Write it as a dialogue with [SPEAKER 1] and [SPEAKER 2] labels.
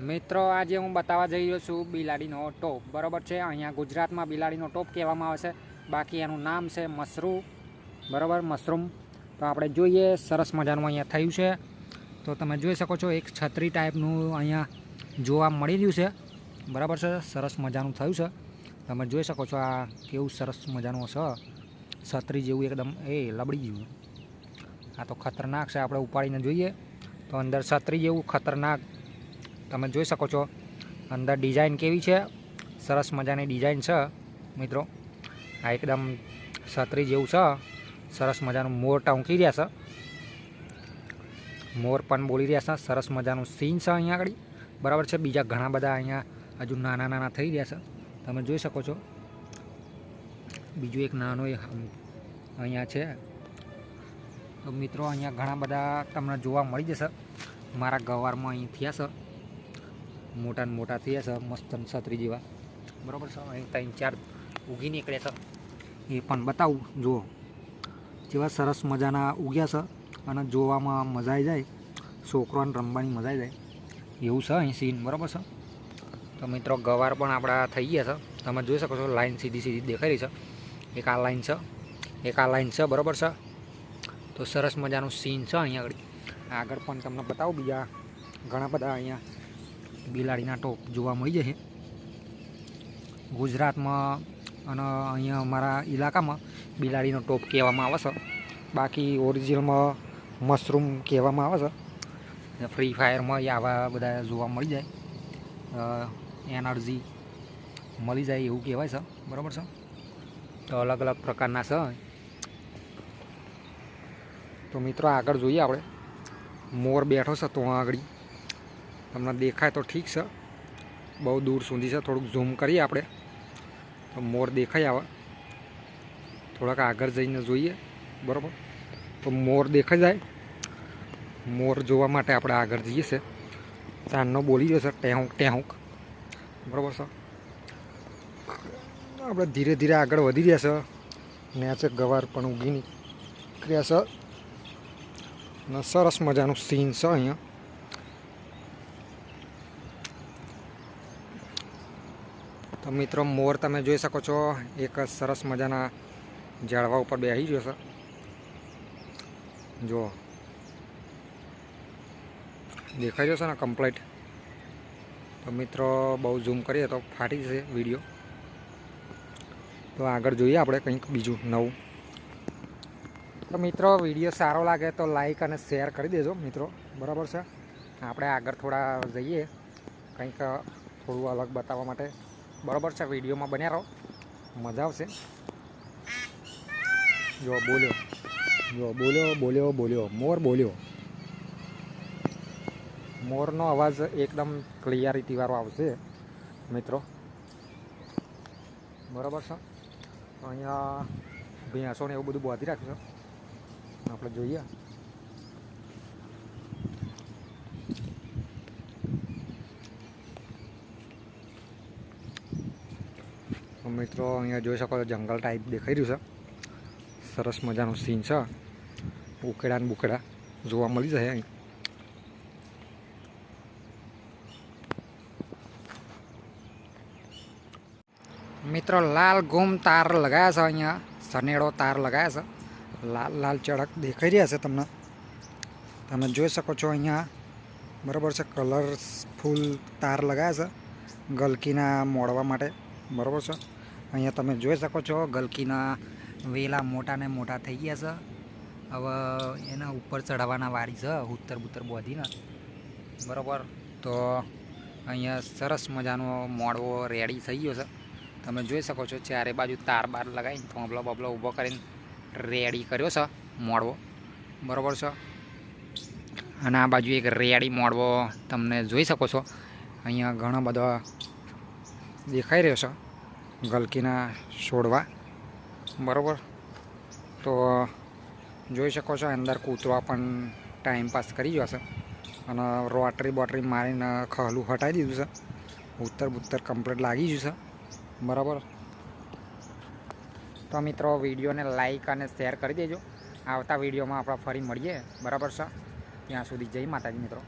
[SPEAKER 1] મિત્રો, આજે હું બતાવવા જઈ રહ્યો છું બિલાડીનો ટોપ. બરાબર છે? અહીંયા ગુજરાતમાં બિલાડીનો ટોપ કહેવામાં આવે છે. બાકી એનું નામ છે મશરૂમ બરાબર? મશરૂમ. તો આપણે જોઈએ, સરસ મજાનું અહીંયા થયું છે. તો તમે જોઈ શકો છો, એક છત્રી ટાઈપનું અહીંયા જોવા મળી રહ્યું છે. બરાબર છે? સરસ મજાનું થયું છે. તમે જોઈ શકો છો, આ કેવું સરસ મજાનું છે. છત્રી જેવું એકદમ, એ લબડી જેવું. આ તો ખતરનાક છે, આપણે ઉપાડીને જોઈએ. તો અંદર છત્રી જેવું ખતરનાક તમે જોઈ શકો છો, અંદર ડિઝાઇન કેવી છે, સરસ મજાની ડિઝાઇન છે, મિત્રો. આ એકદમ છત્રી જેવું છે, સરસ મજાનું મોર ટાંકી રહ્યા છે. મોર પણ બોલી રહ્યા છે, સરસ મજાનું સીન છે અહીંયા આગળ. બરાબર છે, બીજા ઘણા બધા અહીંયા હજુ નાના નાના થઈ રહ્યા છે. તમે જોઈ શકો છો. બીજું એક નાનો અહીંયા છે. તો મિત્રો, અહીંયા ઘણા બધા તમને જોવા મળી જશે. મારા ગવારમાં અહીં થયા છે. મોટા ને મોટા થયા છે, મસ્ત છત્રી જેવા. બરાબર છે, અહીં ત્રણ ચાર ઉગી નીકળ્યા છે. એ પણ બતાવું, જુઓ. જેવા સરસ મજાના ઉગ્યા છે અને જોવામાં મજા આવી જાય છોકરાને રમવાની મજા આવી જાય. એવું છે અહીં સીન બરાબર છે? તો મિત્રો, ગવાર પણ આપણા થઈ ગયા છે. તમે જોઈ શકો છો, લાઈન સીધી સીધી દેખાઈ છે. એક આ લાઈન છે, એક આ લાઈન છે, બરાબર છે? તો સરસ મજાનું સીન છે અહીંયા આગળ. આગળ પણ તમને બતાવું બીજા ઘણા બધા અહીંયા બિલાડીના ટોપ જોવા મળી જશે. ગુજરાતમાં અને અહીંયા અમારા ઇલાકામાં બિલાડીનો ટોપ કહેવામાં આવે છે. બાકી ઓરિજિનલમાં મશરૂમ કહેવામાં આવે છે. ફ્રી ફાયરમાં આવા બધા જોવા મળી જાય. એનર્જી મળી જાય એવું કહેવાય છે. બરાબર છે? તો અલગ અલગ પ્રકારના છે. તો મિત્રો આગળ જોઈએ આપણે. મોર બેઠો છે તો આગળ. તમને દેખાય તો ઠીક છે. બહુ દૂર સુધી છે, થોડુંક ઝૂમ કરીએ આપણે. તો મોર દેખાય આવે. થોડાક આગળ જઈને જોઈએ. બરાબર? તો મોર દેખાઈ જાય. મોર જોવા માટે આપણે આગળ જઈએ છે. ચાંદનો બોલી જશે ટેહુંક ટેહુંક. બરાબર છે? આપણે ધીરે ધીરે આગળ વધી રહ્યા છે. નેચે ગવાર પણ ઉગી નીકળ્યા છે. અને સરસ મજાનું સીન છે અહીંયા. તો મિત્રો, મોર તમે જોઈ શકો છો. એક સરસ મજાના ઝાડવા ઉપર બેસી ગયો છે. જુઓ. દેખાઈ જશે ને કમ્પ્લીટ તો મિત્રો, બહુ ઝૂમ કરીએ તો ફાટી જશે વીડિયો તો આગળ જોઈએ આપણે કંઈક બીજું નવું. તો મિત્રો વીડિયો સારો લાગે તો લાઈક અને શેર કરી દેજો મિત્રો. બરાબર છે? આપણે આગળ થોડા જઈએ. કંઈક થોડું અલગ બતાવવા માટે. બરાબર છે, વિડીયોમાં બન્યા રહો. મજા આવશે. જો બોલ્યો. જો બોલ્યો બોલ્યો બોલ્યો. મોર બોલ્યો. મોરનો અવાજ એકદમ ક્લિયરિટીવાળો આવશે, મિત્રો. બરાબર છે? અહીંયા ભેંસો ને એવું બધું બાંધી રાખ્યું આપણે જોઈએ. મિત્રો, અહીંયા જોઈ શકો છો જંગલ ટાઈપ દેખાઈ રહ્યું છે. સરસ મજાનું સીન છે. ઉકેડા ને બુકેડા જોવા મળી જાય અહીં. મિત્રો, લાલ ગુમ તાર લગાયા છે અહીંયા. સનેડો તાર લગાયા છે. લાલ લાલ ચડક દેખાઈ રહ્યા છે તમને. તમે જોઈ શકો છો અહીંયા. બરાબર છે કલરફુલ તાર લગાયા છે. ગલકીના મોડવા માટે. બરાબર છે. અહીંયા તમે જોઈ શકો છો, ગલકીના વેલા મોટા ને મોટા થઈ ગયા છે. હવે એના ઉપર ચઢાવવાના વારી છે, ઉત્તર બુત્તર બોધીને. બરાબર? તો અહીંયા સરસ મજાનો મોડવો રેડી થઈ ગયો છે. તમે જોઈ શકો છો, ચારે બાજુ તાર બાર લગાવીને થોંભલો બબલો ઊભો કરીને રેડી કર્યો છે મોડવો. બરાબર છે? અને આ બાજુ એક રેડી મોડવો તમને જોઈ શકો છો. અહીંયા ઘણા બધા દેખાઈ રહ્યો છે. ગલકીના છોડવા. બરાબર? તો, જોઈ શકો છો, અંદર કૂતરા પણ ટાઈમ પાસ કરી જશે અને રોટરી બોટરી મારીને ખહલું હટાવી દીધું છે. ઉત્તર બુત્તર કમ્પ્લીટ લાગી ગયું છે. બરાબર? તો મિત્રો, વિડીયોને લાઈક અને શેર કરી દેજો. આવતા વિડીયોમાં આપણે ફરી મળીએ. બરાબર છે? ત્યાં સુધી જય માતાજી મિત્રો.